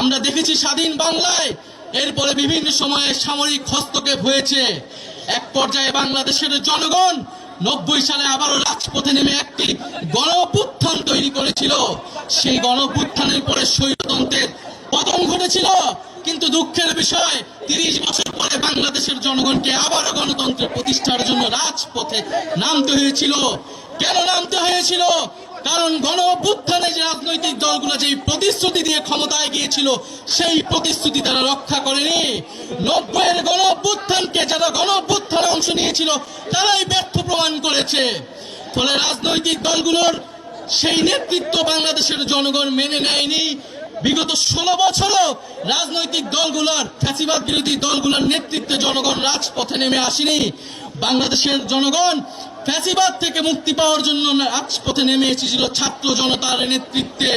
আমরা দেখেছি স্বাধীন বাংলায়। এরপরে বিভিন্ন সময়ে সামরিক হস্তক্ষেপ হয়েছে। এক পর্যায়ে বাংলাদেশের জনগণ নব্বই সালে আবারও রাজপথে নেমে একটি গণপুত্থান তৈরি করেছিল। সেই গণপুত্থানের পরে স্বৈরতন্ত্রের পতন ঘটেছিল। কিন্তু দুঃখের বিষয়, তিরিশ বছর পরে বাংলাদেশের জনগণকে আবারও গণতন্ত্রের প্রতিষ্ঠার জন্য রাজপথে নামতে হয়েছিল। কেন নামতে হয়েছিল? কারণ গণ অভ্যুত্থানে যে রাজনৈতিক দলগুলো যে প্রতিশ্রুতি দিয়ে ক্ষমতায় গিয়েছিল, সেই প্রতিশ্রুতি তারা রক্ষা করেনি। নব্বইয়ের গণ অভ্যুত্থানকে যারা গণ অভ্যুত্থানে অংশ নিয়েছিল, তারাই ব্যর্থ প্রমাণ করেছে। ফলে রাজনৈতিক দলগুলোর সেই নেতৃত্ব বাংলাদেশের জনগণ মেনে নেয়নি। বিগত ষোলো বছরও রাজনৈতিক দলগুলোর, ফ্যাসিবাদ বিরোধী দলগুলোর নেতৃত্বে জনগণ রাজপথে নেমে আসেনি। বাংলাদেশের জনগণ ফ্যাসিবাদ থেকে মুক্তি পাওয়ার জন্য রাজপথে নেমে এসেছিল ছাত্র জনতার নেতৃত্বে।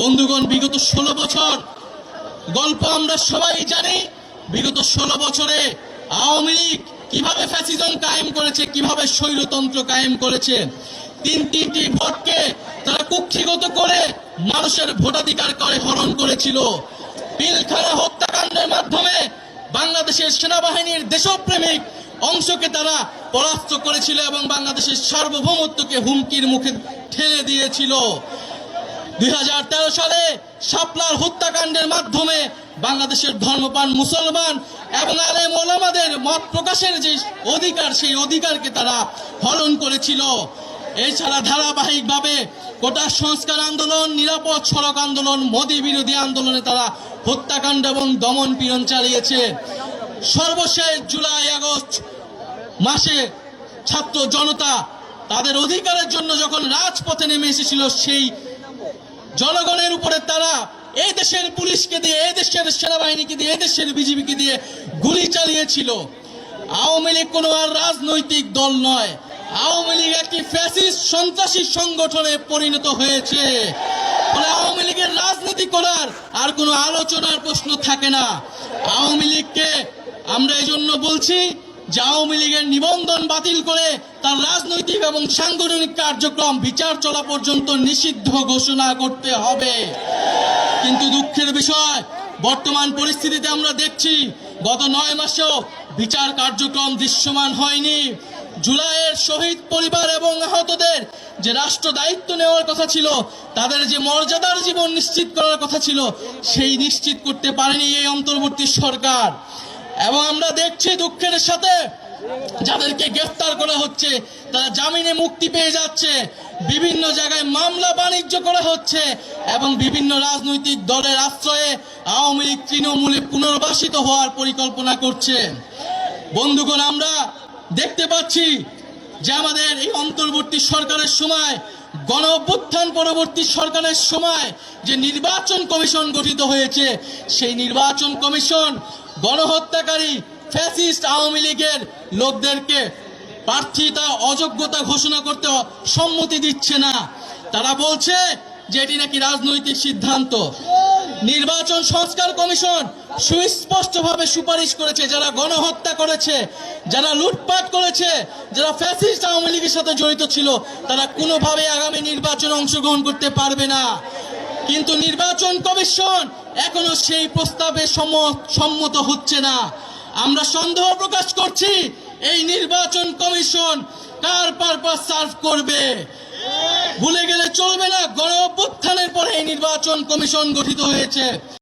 বন্ধুগণ, বিগত ষোলো বছর গল্প আমরা সবাই জানি, বিগত ষোলো বছরে আওয়ামী লীগ কীভাবে ফ্যাসিজম কায়েম করেছে, কীভাবে স্বৈরতন্ত্র কায়েম করেছে, তিন তিনটি ভোটকে তারা কুক্ষিগত করে মানুষের ভোটাধিকার করে হরণ করেছিল। পিলখানা হত্যাকাণ্ডের মাধ্যমে বাংলাদেশের সেনাবাহিনীর দেশপ্রেমিক অংশকে তারা পরাস্ত করেছিল এবং বাংলাদেশের সার্বভৌমত্বকে হুমকির মুখে ঠেলে দিয়েছিল। দু হাজার তেরো সালে শাপলার হত্যাকাণ্ডের মাধ্যমে বাংলাদেশের ধর্মপান মুসলমান এবং আলেম ওলামাদের মত প্রকাশের যে অধিকার, সেই অধিকারকে তারা হরণ করেছিল। এছাড়া ধারাবাহিকভাবে গোটা সংস্কার আন্দোলন, নিরাপদ সড়ক আন্দোলন, মোদী বিরোধী আন্দোলনে তারা হত্যাকাণ্ড এবং দমন পীড়ন চালিয়েছে। সর্বশেষ জুলাই আগস্ট মাসে ছাত্র জনতা তাদের অধিকারের জন্য যখন রাজপথে নেমে এসেছিল, সেই জনগণের উপরে তারা এই দেশের পুলিশকে দিয়ে, এই দেশের সেনাবাহিনীকে দিয়ে, এই দেশের বিজেপিকে দিয়ে গুলি চালিয়েছিল। আওয়ামী লীগ কোনো আর রাজনৈতিক দল নয়। আওয়ামী লীগ একটি ফ্যাসিস্ট সন্ত্রাসী সংগঠনে পরিণত হয়েছে। আওয়ামী লীগের রাজনীতি করার আর কোনো আলোচনার প্রশ্ন থাকে না। আওয়ামী লীগকে আমরা এই জন্য বলছি যে আওয়ামী লীগের নিবন্ধন বাতিল করে তার রাজনৈতিক এবং সাংগঠনিক কার্যক্রম, বিচার চলা পর্যন্ত নিষিদ্ধ ঘোষণা করতে হবে। কিন্তু দুঃখের বিষয়, বর্তমান পরিস্থিতিতে আমরা দেখছি, গত নয় মাসেও বিচার কার্যক্রম দৃশ্যমান হয়নি। জুলাইয়ের শহীদ পরিবার এবং আহতদের যে রাষ্ট্র দায়িত্ব নেওয়ার কথা ছিল, তাদের যে মর্যাদার জীবন নিশ্চিত করার কথা ছিল, সেই নিশ্চিত করতে পারেনি এই অন্তর্বর্তী সরকার। এবং আমরা দেখছি দুঃখের সাথে যাদেরকে গ্রেফতার করা হচ্ছে, তারা জামিনে মুক্তি পেয়ে যাচ্ছে, বিভিন্ন জায়গায় মামলা বাণিজ্য করা হচ্ছে এবং বিভিন্ন রাজনৈতিক দলের আশ্রয়ে আওয়ামী লীগ তৃণমূলে পুনর্বাসিত হওয়ার পরিকল্পনা করছে। বন্ধুগণ, আমরা দেখতে পাচ্ছি যে আমাদের এই অন্তর্বর্তী সরকারের সময় গণ পরবর্তী সরকারের সময় যে নির্বাচন কমিশন গঠিত হয়েছে, সেই নির্বাচন কমিশন গণহত্যাকারী ফ্যাসিস্ট আওয়ামী লীগের লোকদেরকে প্রার্থিতা, অযোগ্যতা ঘোষণা করতে সম্মতি দিচ্ছে না। তারা বলছে যে এটি নাকি রাজনৈতিক সিদ্ধান্ত। নির্বাচন সংস্কার কমিশন সুস্পষ্টভাবে সুপারিশ করেছে, যারা গণহত্যা করেছে, যারা লুটপাট করেছে, যারা ফ্যাসিস্ট আওয়ামী লীগের সাথে জড়িত ছিল, তারা কোনোভাবে আগামী নির্বাচনে অংশগ্রহণ করতে পারবে না। কিন্তু নির্বাচন কমিশন এখনও সেই প্রস্তাবে সম্ম- সম্মত হচ্ছে না। আমরা সন্দেহ প্রকাশ করছি, এই নির্বাচন কমিশন কার পারপাস সার্ভ করবে? ভুলে গেলে চলবে না গণ অভ্যুত্থানের পরে এই নির্বাচন কমিশন গঠিত হয়েছে।